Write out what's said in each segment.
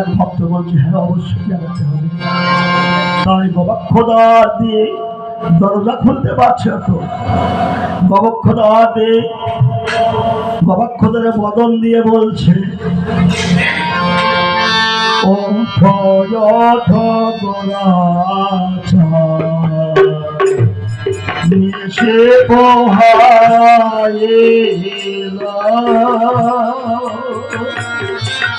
এক ভক্ত বলছে হ্যাঁ অবশ্যই জানাতে হবে। তাই গবাক্ষদার দিয়ে দরজা খুলতে পারছে তো। গবক্ষদার দিয়ে গবাক্ষদারে বদন দিয়ে বলছে ফয়ঠ গোরাচা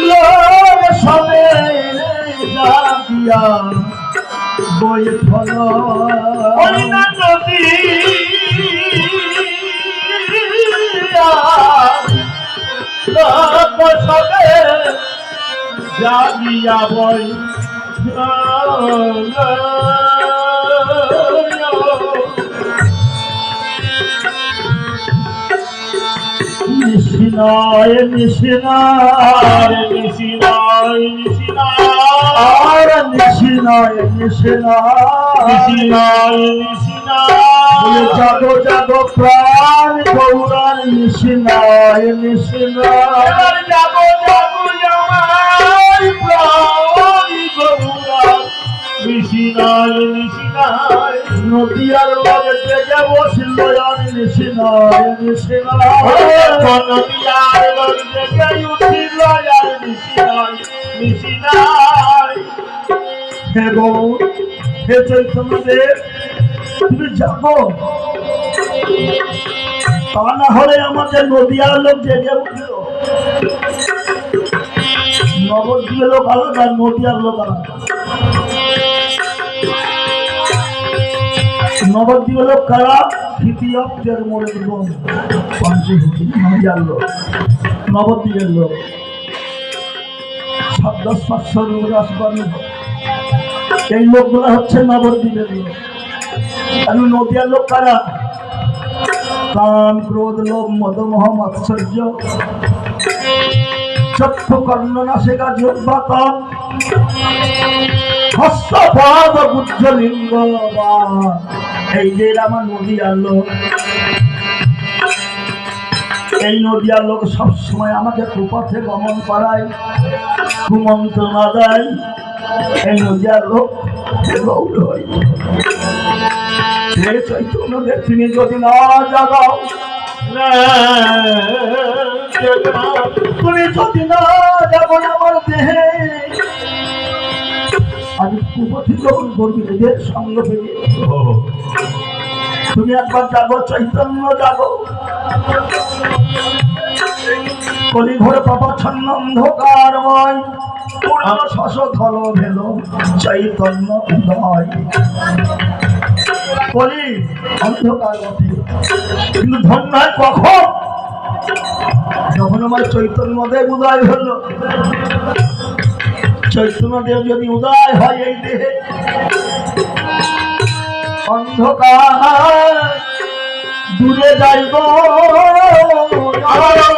লোক সবে জাগিয়া বয়ে খালা জাগিয়া বই নিশিনায় নিশিনায় নিশিনায় নিশিনায় নিশিনায় নিশিনায় নিশিনায় জাগো জাগো প্রাণ গৌরার নিশিনায় নিশিনায় যাব যাব আমার প্রাণ গৌরা নিশিনায় নিশিনায় লগে হে তা না হলে আমাদের নদিয়ার লোক জেগে উঠল নবদ্বীপের লোক আলাদা নদিয়ার লোক আলাদা, নবদ্বীপের লোক কারা? তৃতীয়দের মনে এবং পঞ্চভূতি নদিয়ার লোক, নবদ্বীপের লোক শব্দ স্পর্শ এই লোকগুলো হচ্ছে নবদ্বীপের লোক। আর নদিয়ার লোক কারা? কান, ক্রোধ, লোভ মদমোহ মাৎসর্য, চক্ষু কর্ণনা শেখা যোগ্যতম হস্তপাদ গুজ্জলিঙ্গ এই যে আমার নদিয়ার লোক। এই নদিয়ার লোক সবসময় আমাকে কুপথে গমন করায় কুমন্ত্রণা দেয়। এই নদিয়ার লোক হয়। হে চৈতন্যদেব তুমি যদি না জাগাও, তুমি যদি না যাব আমার দেহে আমি কুপথি গ্রহণ করবি সঙ্গ পেয়ে তুমি একবার যাব চৈতন্য যাব কলি ঘরে পাপাচ্ছন্ন অন্ধকারময় পূর্ণ শশ ধল ভেল চৈতন্য উদয়। কলি অন্ধকার কিন্তু ধন্য হয় কখন? যখন আমার চৈতন্যদেব উদয় হলো। চৈতন্যদেব যদি উদয় হয় এই দেহে। অন্ধকার দূরে যাইব। দূরে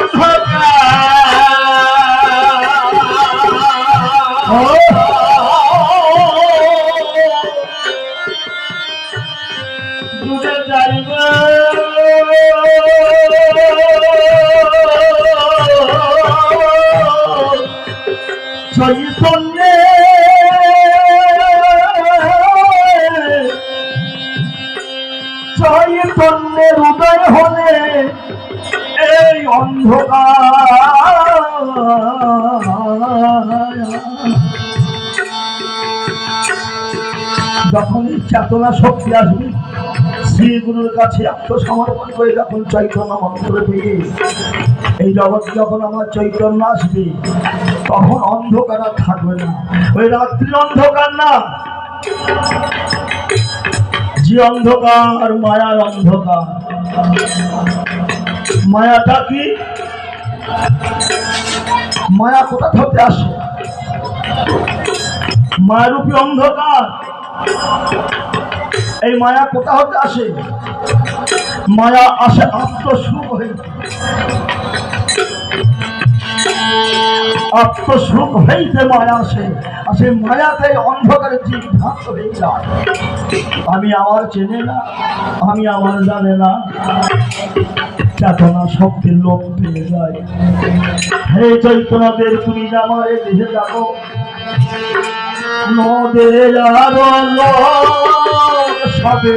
উদয় হলে এই অন্ধকার। যখন চেতনা শক্তি আসবে, শ্রীগুরুর কাছে আত্মসমর্পণ করে যখন চৈতন্য মন্ত্র দিয়ে এই জগৎ যখন আমার চৈতন্য আসবে, তখন অন্ধকার আর থাকবে না। ওই রাত্রির অন্ধকার না। যে অন্ধকার, মায়ার অন্ধকার। মায়াটা কি মায়া কোথা থেকে আসে? মায়ারূপী অন্ধকার। এই মায়া কোথা হতে আসে? মায়া আসে আত্মসুখ হয়ে। আত্মসুখ হইতে মায়া মায়াতে জীব হয়ে যায়। আমি আমার চেনে না, আমি আমার জানে না, চেতনা শক্তির লোক পেয়ে যায়। হে তুমি আমার দেশে যাব নদের আর সবে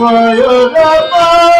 ময়ূর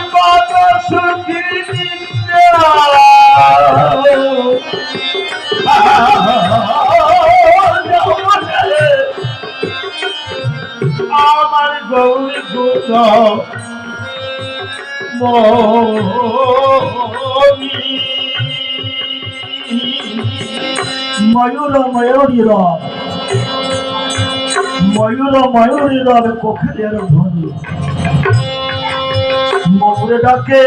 আমার গৌরী গুণ ময়ূর ময়ূরী রব ময়ূর ময়ূরী রবে কোকিলের ধ্বনি। ময়ূরে ডাকে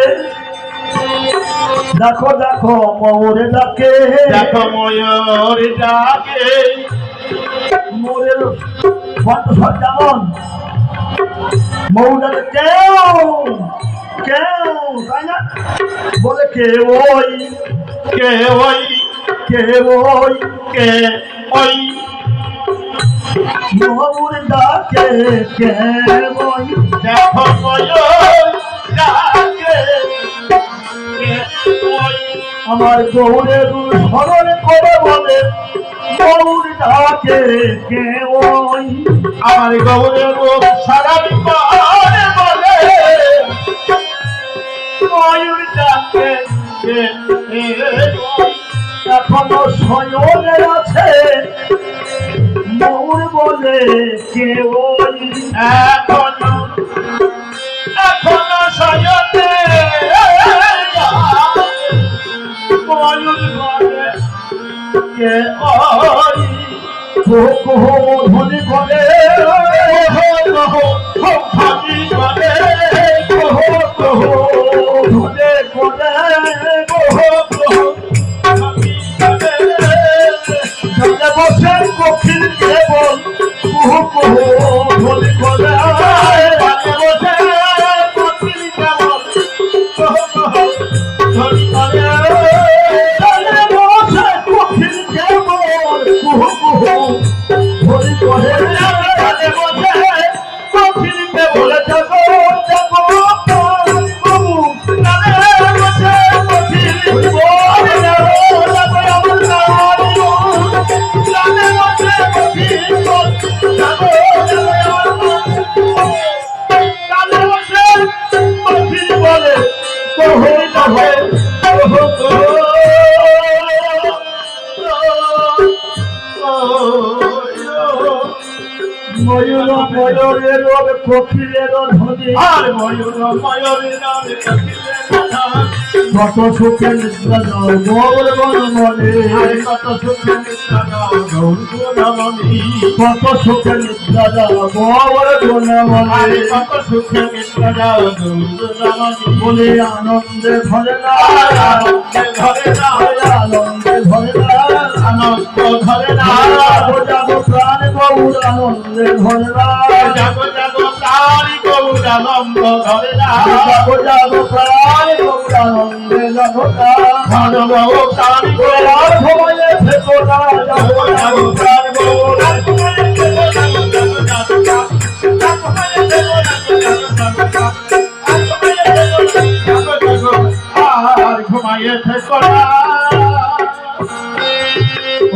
দেখো দেখো ময়ূরে ডাকে। দেখো ময়ূর ডাকে। ময়ূরের কণ্ঠস্বর যেমন ময়ূর কেউ কেউ তাই না? বলে কে ওই কে ওই কে ওই কে ওই। ময়ূর ডাকে কে ওই। দেখো ময়ূর ডাকে। আমার গৌরের স্মরণ করে বলে, গৌর ডাকে কে ওই? আমার রূপ সারা বিপদে বলে, ময়ূর ডাকে এখনও আছে মৌর বলে, কে ওই? এখনও এখনও সয়তে ময়ূর বলে কে ওই কোহ কোহ ধ্বনি করে ময়ূর ময়ূরের কপিলের ধ্বনি আর ময়ূর ময়ূরের কত সুখে মোর মন মনে কত সুখে কত সুখে মোর মন মনে কত সুখে বলে আনন্দে ঘরে না আনন্দে ঘরে আনন্দে আর ঘুমাইয়ে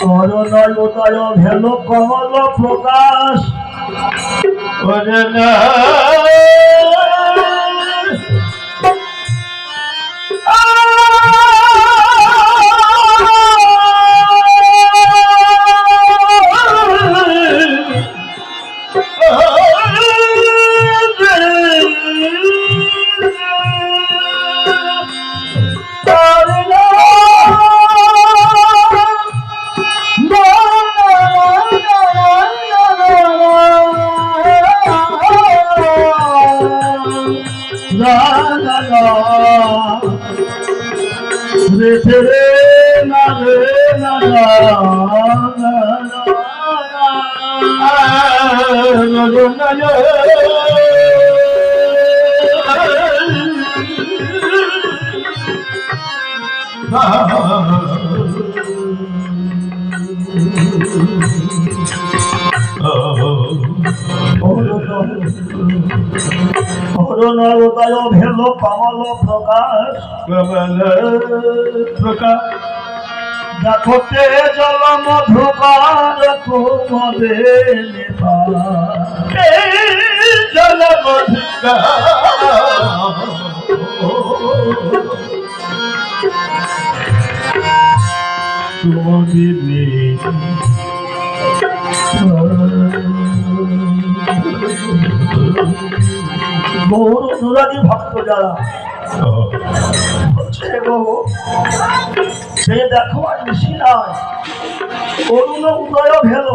করণয় ভেল কমল প্রকাশ রে রে না রে না করুণা উদয় ভেল কমল প্রকাশ দেখতে জল মধুকার কুমদে জল মধুকা সুমদিনী অনুরাগী ভক্ত যারা। সে দেখো আর বেশি নয় অরুণ উদয় ভেল।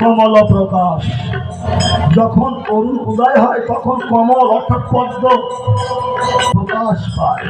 কমল প্রকাশ। যখন অরুণ উদয় হয় তখন কমল অর্থাৎ পদ্ম প্রকাশ পায়।